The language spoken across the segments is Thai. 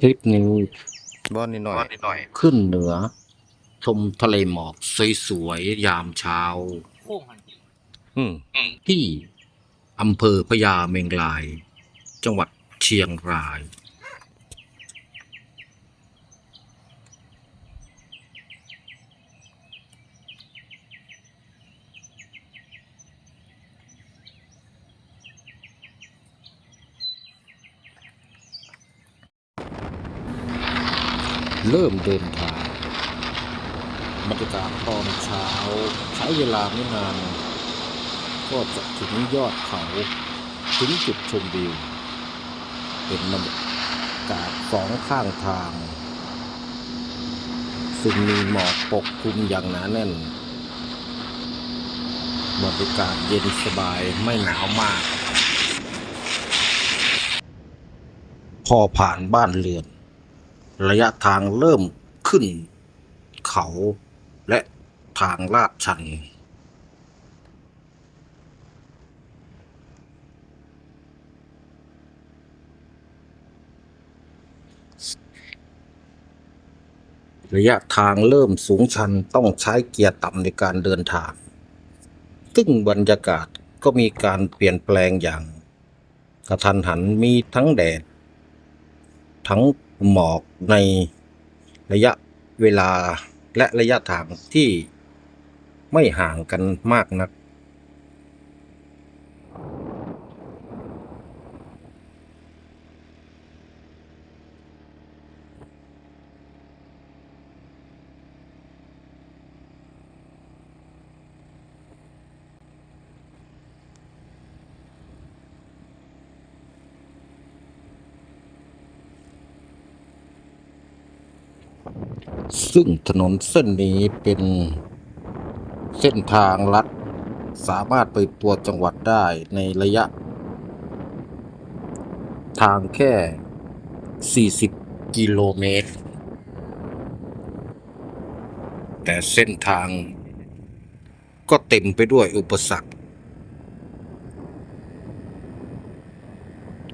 คลิปนี้บอนนิดหน่อย ขึ้นเหนือ ชมทะเลหมอกสวยๆยามเช้าโค้งหันอืมที่อำเภอพญาเมงราย จังหวัดเชียงราย เริ่มเดินทางบรรยากาศตอนเช้าใช้เวลาไม่นาน ก็จะถึงยอดเขาถึงจุดชมวิวเป็นบรรยากาศสองข้างทาง ซึ่งมีหมอกปกคลุมอย่างหนาแน่นบรรยากาศเย็นสบายไม่หนาวมาก พอผ่านบ้านเรือน ระยะทางเริ่มขึ้นเขาและทางลาดชัน ระยะทางเริ่มสูงชันต้องใช้เกียร์ต่ำในการเดินทาง ซึ่งบรรยากาศก็มีการเปลี่ยนแปลงอย่าง กระทันหันมีทั้งแดด ทั้ง หมอกในระยะเวลาและระยะทางที่ไม่ห่างกันมากนัก ซึ่งถนนเส้นนี้เป็นเส้นทางลัด สามารถไปตัวจังหวัดได้ในระยะ ทางแค่ 40 กิโลเมตร แต่เส้นทางก็เต็มไปด้วยอุปสรรค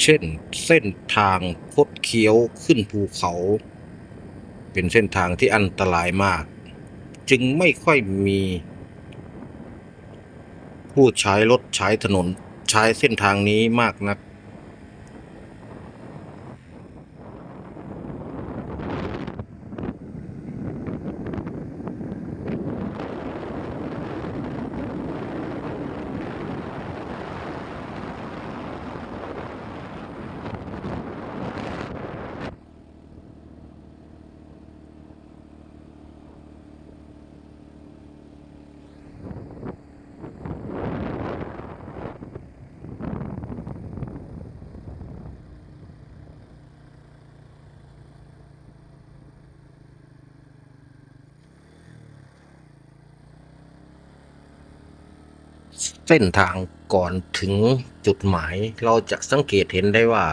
เช่นเส้นทางคดเคี้ยวขึ้นภูเขา เป็นเส้นทางที่อันตรายมาก จึงไม่ค่อยมี ผู้ใช้รถใช้ถนนใช้เส้นทางนี้มากนัก เส้นทางก่อนถึงจุดหมาย เราจะสังเกตเห็นได้ว่า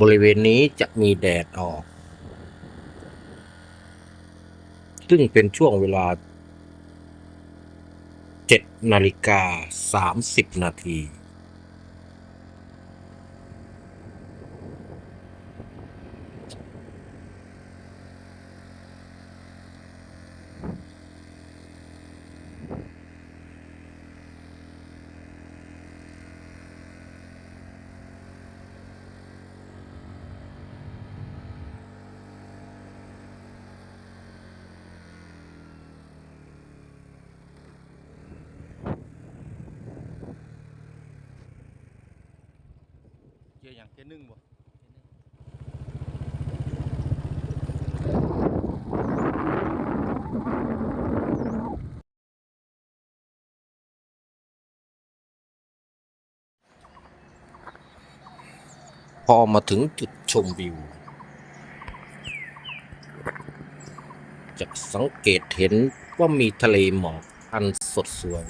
บริเวณนี้จะมีแดดออก ซึ่งเป็นช่วงเวลา 7 นาฬิกา 30 นาที ยร์อย่างเกนึ่งบ่พอมาถึงจุดชมวิว จะสังเกตเห็นว่ามีทะเลหมอกอันสดสวย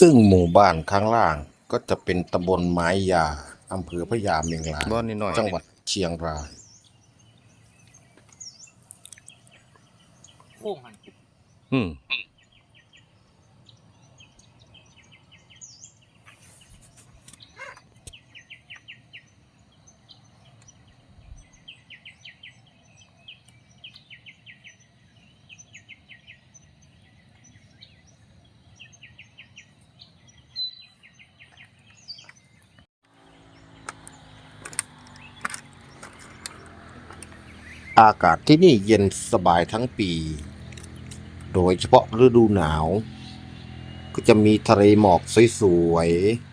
ซึ่งหมู่บ้านข้างล่างก็จะเป็นตำบลไม้ยาอำเภอพญาเมงลายบ่นิดหน่อย จังหวัดเชียงราย โค้งหันอืม อากาศที่นี่เย็นสบายทั้งปี โดยเฉพาะฤดูหนาว ก็จะมีทะเลหมอกสวยๆ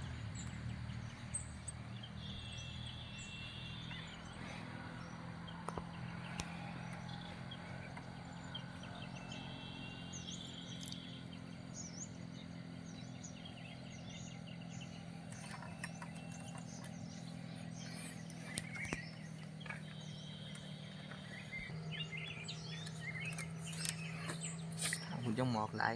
หุ่นยั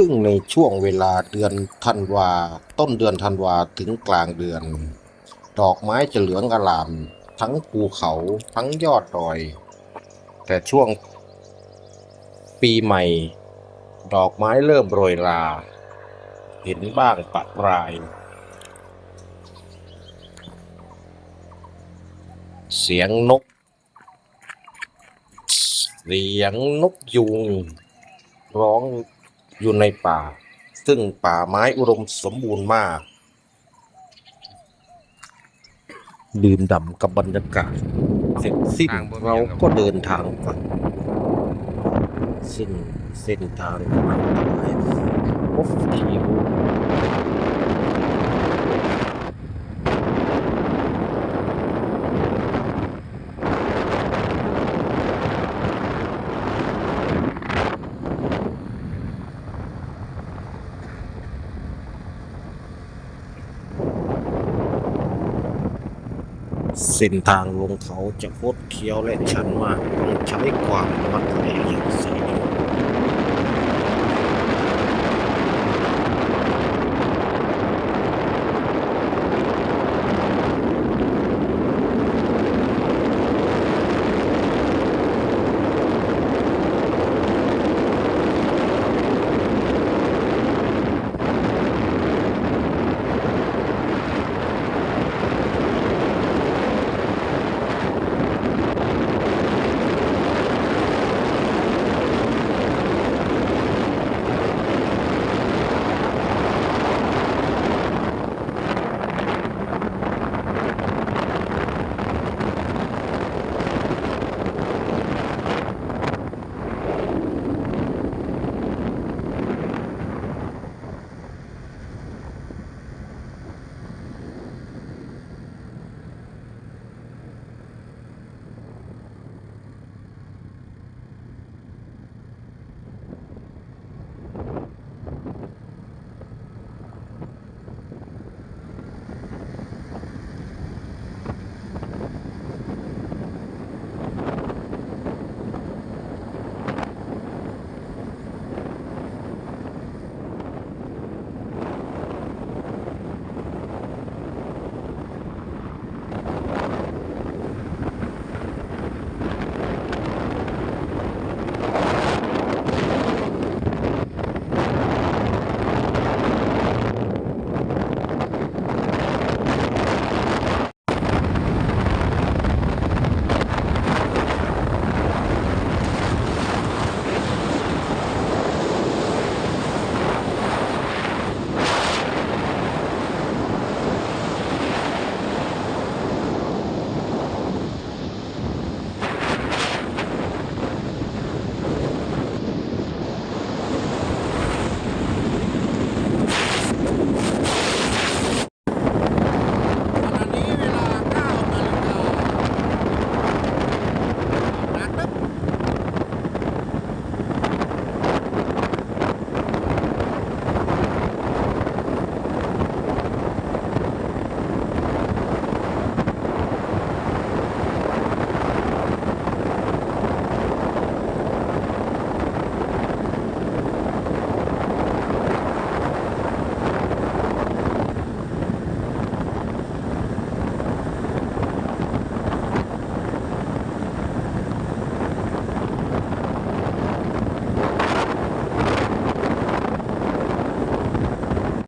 ซึ่งในช่วงเวลาเดือนธันวา ต้นเดือนธันวาถึงกลางเดือน ดอกไม้จะเหลืองอลาม ทั้งภูเขาทั้งยอดดอย แต่ช่วงปีใหม่ ดอกไม้เริ่มโรยรา เห็นบ้างปะปราย เสียงนก เสียงนกยูงร้อง อยู่ในป่า ซึ่งป่าไม้อุดมสมบูรณ์มาก ดื่มด่ำกับบรรยากาศเสร็จสิ้นเราก็เดินทางกลับซึ่งเส้นทางอันตรายพบที เส้นทางลงเขาจะคดเคี้ยวและชันมากต้องใช้ความระมัดระวังอย่างสูง